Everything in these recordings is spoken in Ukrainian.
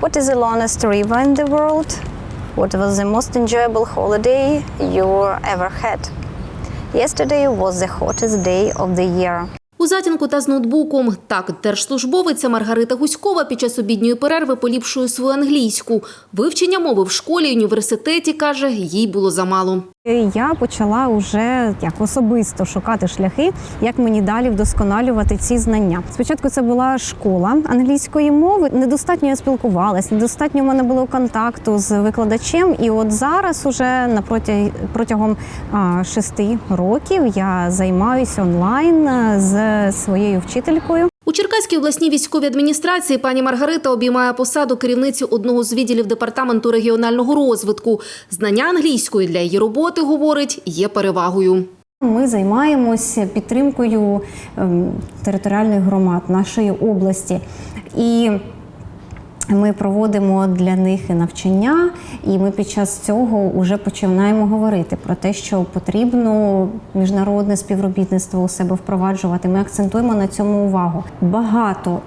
What is the longest river in the world? What was the most enjoyable holiday you ever had? Yesterday was the hottest day of the year. У затінку та з ноутбуком. Так, держслужбовиця Маргарита Гуськова під час обідньої перерви поліпшує свою англійську. Вивчення мови в школі університеті, каже, їй було замало. Я почала вже як особисто шукати шляхи, як мені далі вдосконалювати ці знання. Спочатку це була школа англійської мови. Недостатньо я спілкувалась, недостатньо в мене було контакту з викладачем. І от зараз, уже напроти протягом а, шести років, я займаюся онлайн з своєю вчителькою. Черкаській обласній військовій адміністрації пані Маргарита обіймає посаду керівниці одного з відділів департаменту регіонального розвитку. Знання англійської для її роботи, говорить, є перевагою. Ми займаємося підтримкою ем, територіальних громад нашої області. І ми проводимо для них навчання, і ми під час цього вже починаємо говорити про те, що потрібно міжнародне співробітництво у себе впроваджувати. Ми акцентуємо на цьому увагу. Багато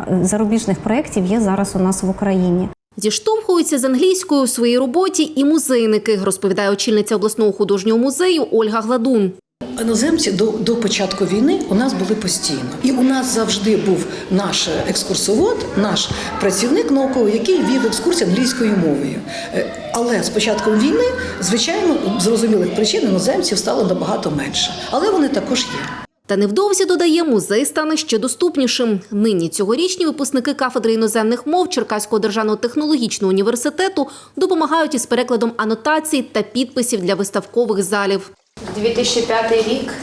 е, зарубіжних проєктів є зараз у нас в Україні. Зіштовхуються з англійською у своїй роботі і музейники, розповідає очільниця обласного художнього музею Ольга Гладун. Іноземці до, до початку війни у нас були постійно, і у нас завжди був наш екскурсовод, наш працівник науковий, який вів екскурсії англійською мовою. Е, Але з початком війни, звичайно, зрозумілих причин іноземців стало набагато менше, але вони також є. Та невдовзі додає, музей стане ще доступнішим. Нині цьогорічні випускники кафедри іноземних мов Черкаського державного технологічного університету допомагають із перекладом анотацій та підписів для виставкових залів. 2005 рік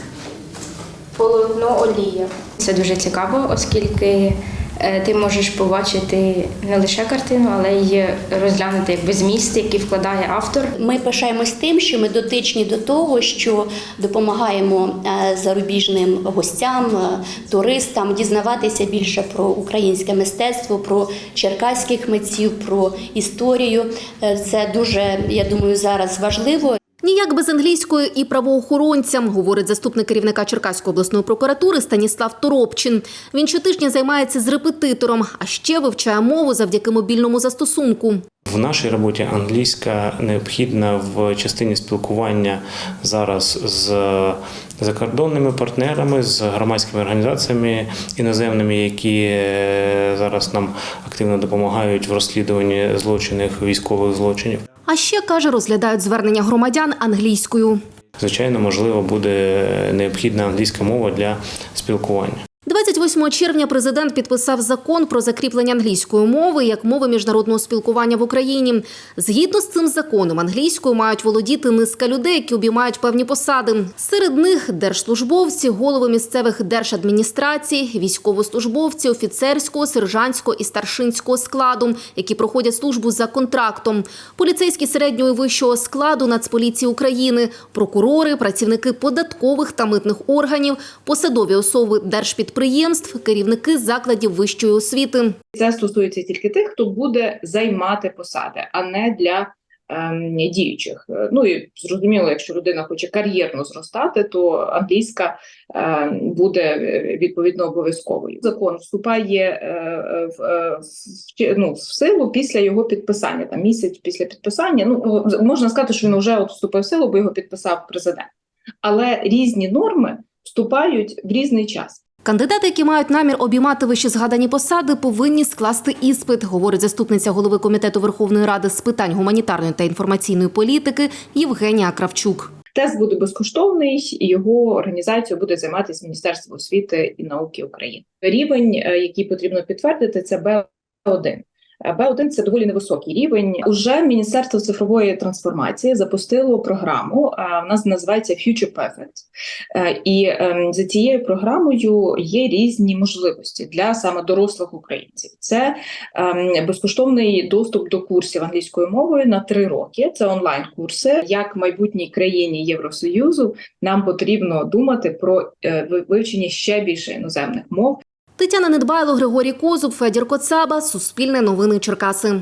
полотно олія. Це дуже цікаво, оскільки е, ти можеш побачити не лише картину, але й розглянути якби зміст, який вкладає автор. Ми пишаємось тим, що ми дотичні до того, що допомагаємо е, зарубіжним гостям, е, туристам дізнаватися більше про українське мистецтво, про черкаських митців, про історію. Це дуже, я думаю, зараз важливо. Ніяк без англійської і правоохоронцям, говорить заступник керівника Черкаської обласної прокуратури Станіслав Торопчин. Він щотижня займається з репетитором, а ще вивчає мову завдяки мобільному застосунку. В нашій роботі англійська необхідна в частині спілкування зараз з закордонними партнерами, з громадськими організаціями іноземними, які е, зараз нам активно допомагають в розслідуванні злочинів, військових злочинів. А ще каже, розглядають звернення громадян англійською. Звичайно, можливо, буде необхідна англійська мова для спілкування. 28 червня президент підписав закон про закріплення англійської мови як мови міжнародного спілкування в Україні. Згідно з цим законом, англійською мають володіти низка людей, які обіймають певні посади. Серед них держслужбовці, голови місцевих держадміністрацій, військовослужбовці, офіцерського, сержантського і старшинського складу, які проходять службу за контрактом, поліцейські середнього і вищого складу Нацполіції України, прокурори, працівники податкових та митних органів, посадові особи держпідприємств, керівники закладів вищої освіти. Це стосується тільки тих, хто буде займати посади, а не для ем, діючих. Е, Ну і зрозуміло, якщо людина хоче кар'єрно зростати, то англійська ем, буде е, відповідно обов'язковою. Закон вступає е, в, в, ну, в силу після його підписання, там місяць після підписання. Ну можна сказати, що він вже от вступив в силу, бо його підписав президент. Але різні норми вступають в різний час. Кандидати, які мають намір обіймати вище згадані посади, повинні скласти іспит, говорить заступниця голови комітету Верховної Ради з питань гуманітарної та інформаційної політики Євгенія Кравчук. Тест буде безкоштовний, і його організацію буде займатися Міністерство освіти і науки України. Рівень, е, який потрібно підтвердити, це Б1. Б1 – це доволі невисокий рівень. Уже Міністерство цифрової трансформації запустило програму. Вона називається Future Perfect. Е, І ем, за цією програмою є різні можливості для саме дорослих українців. Це ем, безкоштовний доступ до курсів англійською мовою на три роки. Це онлайн-курси. Як майбутній країні Євросоюзу нам потрібно думати про е, вивчення ще більше іноземних мов. Тетяна Недбайло, Григорій Козуб, Федір Коцаба, Суспільне новини Черкаси.